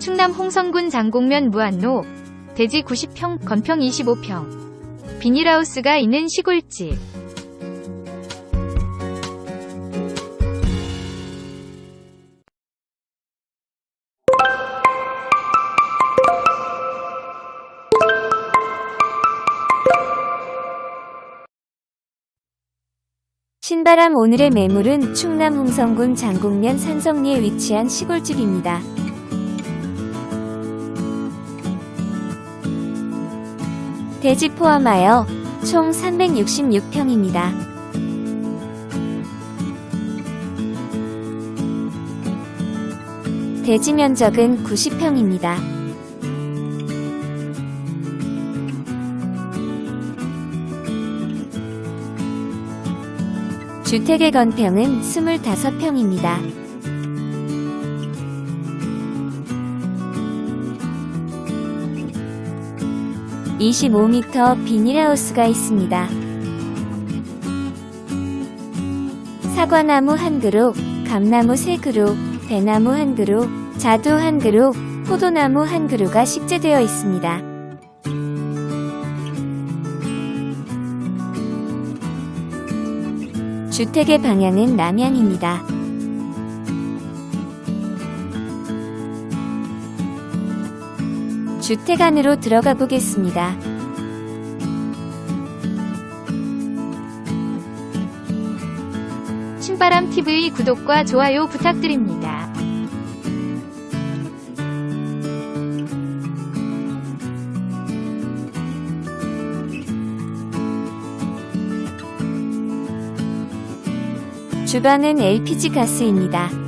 충남 홍성군 장곡면 무안로 대지 90평, 건평 25평. 비닐하우스가 있는 시골집. 신바람 오늘의 매물은 충남 홍성군 장곡면 산성리에 위치한 시골집입니다. 대지 포함하여 총 366평입니다. 대지 면적은 90평입니다. 주택의 건평은 25평입니다. (25m) 비닐하우스가 있습니다. 사과나무 한 그루, 감나무 세 그루, 대나무 한 그루, 자두 한 그루, 포도나무 한 그루가 식재되어 있습니다. 주택의 방향은 남향입니다. 주택 안으로 들어가 보겠습니다. 신바람 TV 구독과 좋아요 부탁드립니다. 주방은 LPG 가스입니다.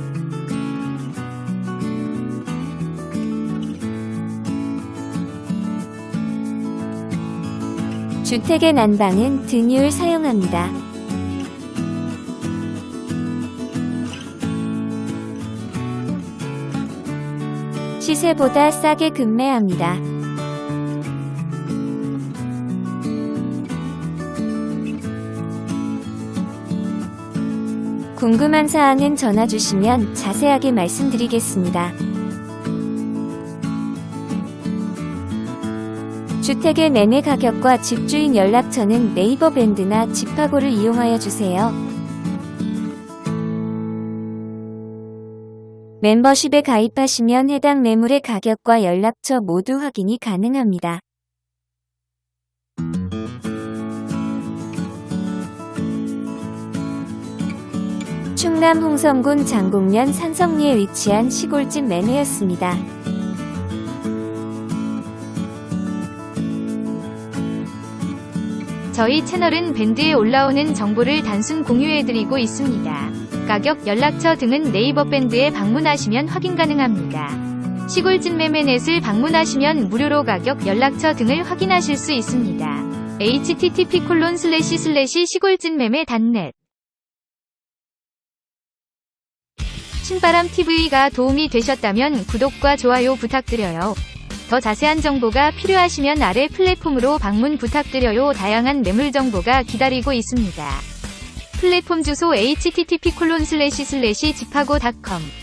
주택의 난방은 등유를 사용합니다. 시세보다 싸게 급매합니다. 궁금한 사항은 전화 주시면 자세하게 말씀드리겠습니다. 주택의 매매 가격과 집주인 연락처는 네이버 밴드나 집하고를 이용하여 주세요. 멤버십에 가입하시면 해당 매물의 가격과 연락처 모두 확인이 가능합니다. 충남 홍성군 장곡면 산성리에 위치한 시골집 매매였습니다. 저희 채널은 밴드에 올라오는 정보를 단순 공유해드리고 있습니다. 가격, 연락처 등은 네이버 밴드에 방문하시면 확인 가능합니다. 시골집 매매넷을 방문하시면 무료로 가격, 연락처 등을 확인하실 수 있습니다. http 콜론 슬래시 슬래시 시골집 매매 단넷 신바람 TV가 도움이 되셨다면 구독과 좋아요 부탁드려요. 더 자세한 정보가 필요하시면 아래 플랫폼으로 방문 부탁드려요. 다양한 매물 정보가 기다리고 있습니다. 플랫폼 주소 http 콜론 슬래시 슬래시 집하고.com